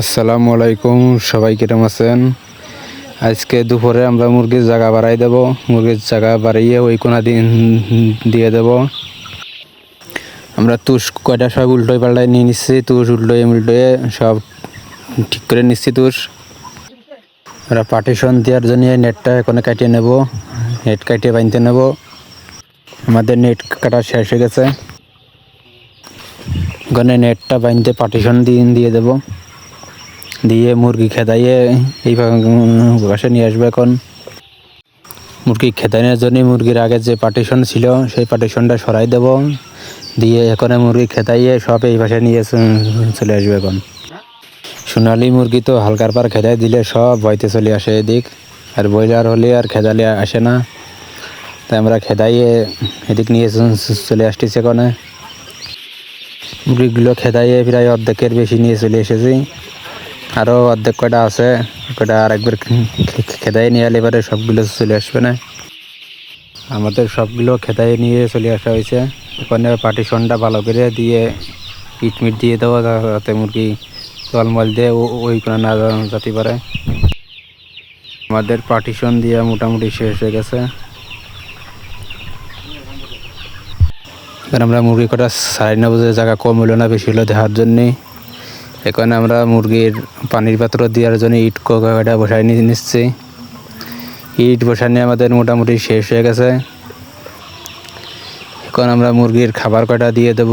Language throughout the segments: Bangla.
আসসালামু আলাইকুম, সবাই কিরম আছেন? আজকে দুপুরে আমরা মুরগির জায়গা বাড়াই দেব। মুরগির জায়গা বাড়িয়ে ওই কোনা দিন দিয়ে দেব। আমরা তুষ কয়টা সব উল্টোয় পাল্টায় নিয়ে নিচ্ছি, তুষ উল্টোয়ে উল্টোয়ে সব ঠিক করে নিচ্ছি তুষ। আমরা পার্টিশন দেওয়ার জন্য নেটটা এখানে কাটিয়ে নেব। নেট কাটিয়ে বাঁধতে নেব। আমাদের নেট কাটা শেষ হয়ে গেছে। ওখানে নেটটা বাঁধতে পার্টিশন দিয়ে দিয়ে দেবো। দিয়ে মুরগি খেদাইয়ে এই বাসে নিয়ে আসবে এখন। মুরগি খেদানোর জন্য মুরগির আগে যে পার্টিশন ছিল, সেই পার্টিশনটা সরাই দেব। দিয়ে এখন মুরগি খেদাইয়ে সব এই পাশে নিয়ে চলে আসবে এখন। সোনালি মুরগি তো হালকার পার খেদাই দিলে সব বইতে চলে আসে এদিক। আর ব্রয়লার হলে আর খেদালে আসে না। তাই আমরা খেদাইয়ে এদিক নিয়ে চলে আসতেছি এখানে। মুরগিগুলো খেদাইয়ে প্রায় অর্ধেকের বেশি নিয়ে চলে এসেছি। আরও অর্ধেক কয়টা আছে, কয়টা আর একবার খেদাই নিয়ে এলে এবারে সবগুলো চলে আসবে না। আমাদের সবগুলো খেদাই নিয়ে চলে আসা হয়েছে। ওখানে পার্টিশনটা ভালো করে দিয়ে ইট মিট দিয়ে দেওয়া যাতে মুরগি জলমল দিয়ে ওই কোনো না যেতে পারে। আমাদের পার্টিশন দিয়ে মোটামুটি শেষ হয়ে গেছে। আমরা মুরগি কটা সাড়ে নেব যে জায়গা কম হলো না, বেশি হলো দেখার জন্যে। এখানে আমরা মুরগির পানির পাত্র দেওয়ার জন্য ইট কোকাটা বসাই নিচ্ছি। ইট বসানি আমাদের মোটামুটি শেষ হয়ে গেছে। এখন আমরা মুরগির খাবার কয়টা দিয়ে দেব।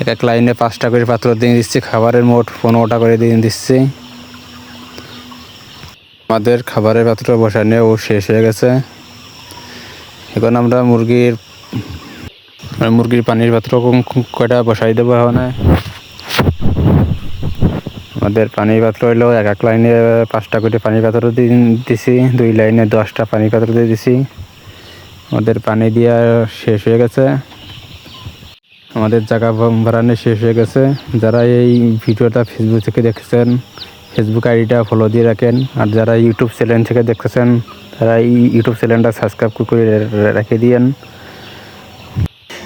এক এক লাইনে পাঁচটা করে পাত্র দিয়ে দিচ্ছি। খাবারের মোট পনেরোটা করে দিয়ে দিচ্ছি। আমাদের খাবারের পাত্র বসানো ও শেষ হয়ে গেছে। এখন আমরা মুরগির মুরগির পানির পাত্র কয়টা বসাই দেবো এখন? আমাদের পানির পাত্র হইল এক এক লাইনে পাঁচটা করে পানির পাত্র দিয়ে দিছি, দুই লাইনে দশটা পানির পাত্র দিয়ে দিছি। আমাদের পানি দেওয়া শেষ হয়ে গেছে। আমাদের জায়গা বাড়ানো শেষ হয়ে গেছে। যারা এই ভিডিওটা ফেসবুক থেকে দেখছেন ফেসবুক আইডিটা ফলো দিয়ে রাখেন। আর যারা ইউটিউব চ্যানেল থেকে দেখতেছেন তারা এই ইউটিউব চ্যানেলটা সাবস্ক্রাইব করে রেখে দিয়েন।